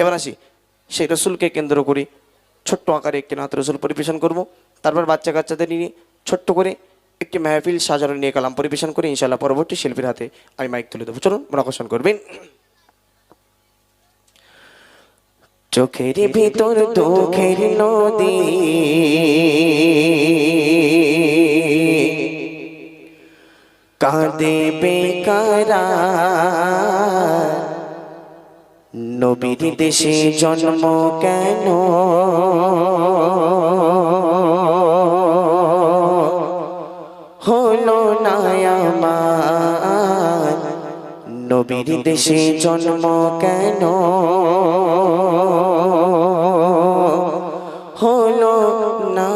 এবার আসি। সেই রসুলকে কেন্দ্র করে ছোট্ট আকারে একটি নাত রসুল পরিবেশন করব। তারপর বাচ্চা কাচ্চাদের নিয়ে ছোট্ট করে একটি মেহফিল সাজানো নিয়ে কালাম পরিবেশন করে ইনশাল্লাহ পরবর্তী শিল্পীর হাতে আমি মাইক তুলে দেবো। চলুন মনাকর্ষণ করবেন। চোখের ভিতর দুঃখের নদী। কাঁদে বেকারা। নবীর দেশে জন্ম কেন? হলো না আমার? নবীর দেশে জন্ম কেন? হলো না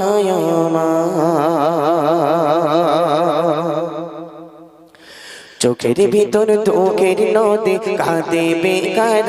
চোখের ভিতর তোকের নদী কাঁদে বেকার।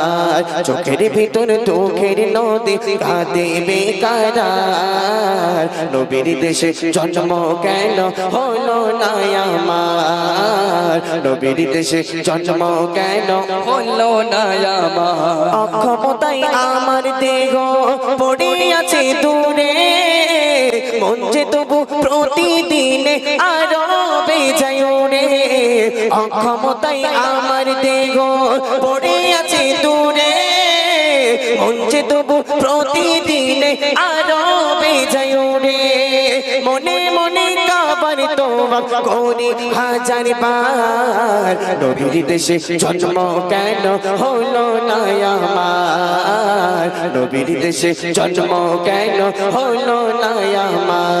চোখের ভিতর দুঃখের নদী কাঁদে বেকার নবীর দেশে জন্ম কেন হলো না আমার? নবীর দেশে জন্ম কেন হলো না আমার? আমার দেহ পড়ে আছে দূরে যে তবু প্রতিদিন আরও বেজায় অক্ষমতাই আমার দেহ পড়ে আছে দূরে। যে তবু প্রতিদিন আরও বেজায় রে। মনে মনে কাবার তোমার করি হাজার বার। নবীর দেশে জন্ম কেন হলো না আমার? নবীর দেশে জন্ম কেন হলো না আমার?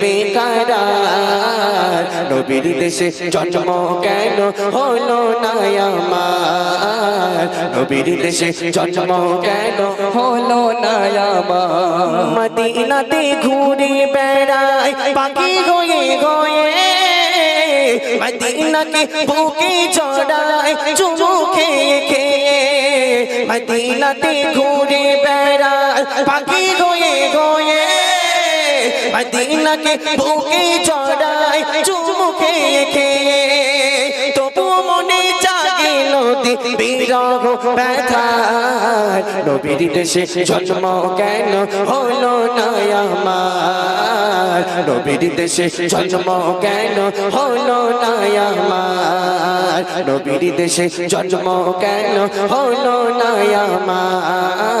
বেকার নবীর দেশে জন্ম কেন হলো না আমার? নবীর দেশে জন্ম কেন হলো না আমার? মদিনাতে ঘুরে বেড়ায় পাখি হয়ে গয়ে মদিনাকে বুকে চড়ায় চুমু খেয়ে খেয়ে। মদিনাতে ঘুরে বেড়ায় পাখি হয়ে মদিনাকে বুকে চড়ায় চুমু খেয়ে খেয়ে তবু মনে জাগে নদী বিরহ ব্যথার। নবীর দেশে জন্ম কেন হলো না আমার? নবীর দেশে জন্ম কেন হলো না আমার? নবীর দেশে জন্ম কেন হলো না আমার?